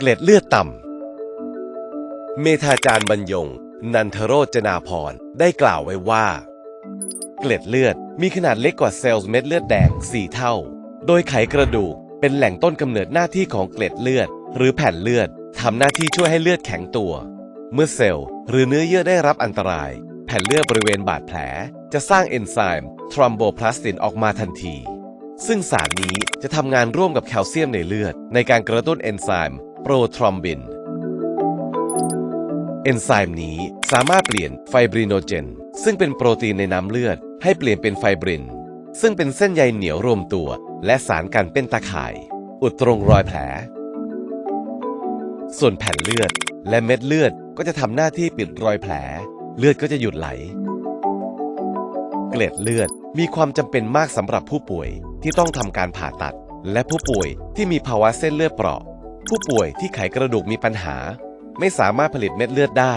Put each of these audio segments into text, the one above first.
เกล็ดเลือดต่ำ เมธาจารย์บรรยง นันทโรจนาพรได้กล่าวไว้ว่า เกล็ดเลือดมีขนาดเล็กกว่าเซลล์เม็ดเลือดแดง 4 เท่า โดยไขกระดูกเป็นแหล่งต้นกำเนิดหน้าที่ของเกล็ดเลือด หรือแผ่นเลือดทำหน้าที่ช่วยให้เลือดแข็งตัว เมื่อเซลล์หรือเนื้อเยื่อได้รับอันตราย แผ่นเลือดบริเวณบาดแผล จะสร้างเอนไซม์ทรอมโบพลาสตินออกมาทันทีซึ่งสารนี้จะทำงานร่วมกับแคลเซียมในเลือด ในการกระตุ้นเอนไซม์ โปรทรอมบิน เอนไซม์นี้สามารถเปลี่ยนไฟบริโนเจน ซึ่งเป็นโปรตีนในน้ำเลือด ให้เปลี่ยนเป็นไฟบริน ซึ่งเป็นเส้นใยเหนียวรวมตัว และสารกันเป็นตาข่าย อุดตรงรอยแผล ส่วนแผ่นเลือดและเม็ดเลือดก็จะทำหน้าที่ปิดรอยแผล เลือดก็จะหยุดไหล เกล็ดเลือดมีความจำเป็นมากสำหรับผู้ป่วยที่ต้องทำการผ่าตัด และผู้ป่วยที่มีภาวะเส้นเลือดเปราะ ผู้ป่วยที่ไขกระดูกมีปัญหา ไม่สามารถผลิตเม็ดเลือดได้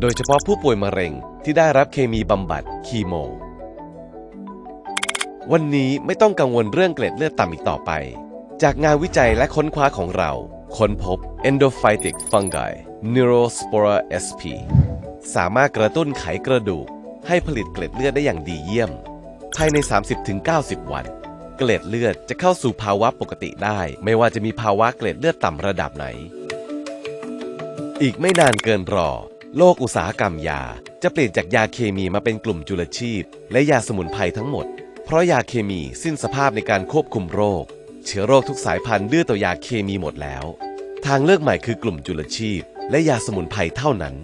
โดยเฉพาะผู้ป่วยมะเร็งที่ได้รับเคมีบำบัดคีโม วันนี้ไม่ต้องกังวลเรื่องเกล็ดเลือดต่ำอีกต่อไป จากงานวิจัยและค้นคว้าของเรา ค้นพบ endophytic fungi neurospora sp สามารถกระตุ้นไขกระดูกให้ผลิตเกล็ดเลือดได้อย่างดีเยี่ยม ภายใน 30-90 วัน เกล็ดเลือดจะเข้าสู่ภาวะปกติได้ ไม่ว่าจะมีภาวะเกล็ดเลือดต่ำระดับไหน อีกไม่นานเกินรอ โลกอุตสาหกรรมยา จะเปลี่ยนจากยาเคมีมาเป็นกลุ่มจุลชีพ และยาสมุนไพรทั้งหมด เพราะยาเคมีสิ้นสภาพในการควบคุมโรค เชื้อโรคทุกสายพันธุ์ดื้อต่อยาเคมีหมดแล้ว ทางเลือกใหม่คือกลุ่มจุลชีพ และยาสมุนไพรเท่านั้น